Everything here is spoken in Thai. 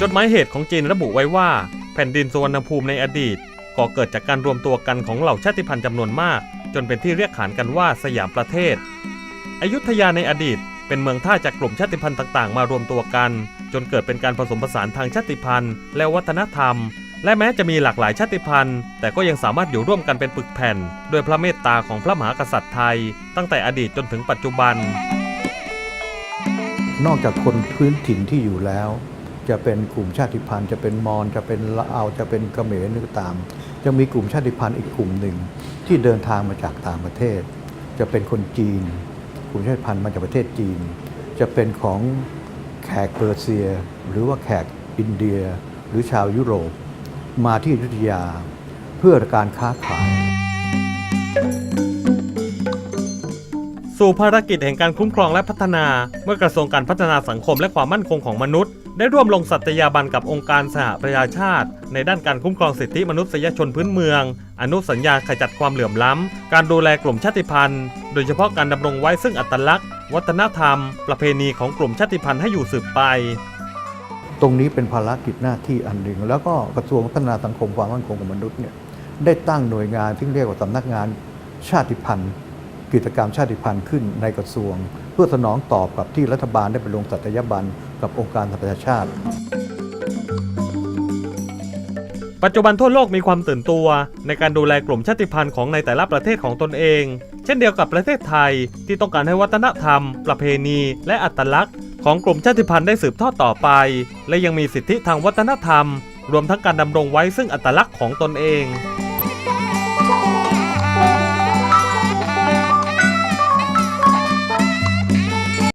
จดหมายเหตุของจีนระบุไว้ว่า แผ่นดินสุวรรณภูมิในอดีตก่อเกิดจากการรวมตัวกันของเหล่าชาติพันธุ์จำนวนมาก จนเป็นที่เรียกขานกันว่าสยามประเทศ อยุธยาในอดีต เป็นเมืองท่าจากกลุ่มชาติพันธุ์ต่างๆ มารวมตัวกัน จนเกิดเป็นการผสมผสานทางชาติพันธุ์ และวัฒนธรรม และแม้จะมีหลากหลายชาติพันธุ์ แต่ก็ยังสามารถอยู่ร่วมกันเป็นปึกแผ่นด้วยพระเมตตาของพระมหากษัตริย์ไทย ตั้งแต่อดีตจนถึงปัจจุบัน นอกจากคนพื้นถิ่นที่อยู่แล้ว จะเป็นกลุ่มชาติพันธุ์จะเป็นมอญจะเป็นละเอาจะเป็นเขมรนี่ก็ตามยังมีกลุ่มชาติพันธุ์อีกกลุ่มหนึ่ง ที่เดินทางมาจากต่างประเทศ จะเป็นคนจีน กลุ่มชาติพันธุ์มาจากประเทศจีน จะเป็นของแขกเปอร์เซีย หรือว่าแขกอินเดีย หรือชาวยุโรป มาที่อยุธยาเพื่อการค้าขาย สู่ภารกิจแห่งการคุ้มครองและพัฒนา เมื่อกระทรวงการพัฒนาสังคมและความมั่นคงของมนุษย์ ได้ร่วมลงสัตยาบันกับองค์การสหประชาชาติ ในด้านการคุ้มครองสิทธิมนุษยชนพื้นเมือง อนุสัญญาขจัดความเหลื่อมล้ำ การดูแลกลุ่มชาติพันธุ์ โดยเฉพาะการดำรงไว้ซึ่งอัตลักษณ์ วัฒนธรรม ประเพณีของกลุ่มชาติพันธุ์ให้อยู่สืบไป ตรงนี้เป็นภารกิจหน้าที่อันหนึ่ง แล้วก็กระทรวงพัฒนาสังคมความมั่นคงของมนุษย์เนี่ยได้ตั้งหน่วยงานที่เรียกว่าสำนักงานชาติพันธุ์ กิจกรรมชาติพันธุ์ขึ้นในกระทรวง เพื่อสนองตอบกับที่รัฐบาลได้ไปลงสัตยาบันกับองค์การสหประชาชาติ ปัจจุบันทั่วโลกมีความตื่นตัว ในการดูแลกลุ่มชาติพันธุ์ของในแต่ละประเทศของตนเอง เช่นเดียวกับประเทศไทยที่ต้องการให้วัฒนธรรม ประเพณี และอัตลักษณ์ ของกลุ่มชาติพันธุ์ได้สืบทอดต่อไป และยังมีสิทธิทางวัฒนธรรม รวมทั้งการดำรงไว้ซึ่งอัตลักษณ์ของตนเอง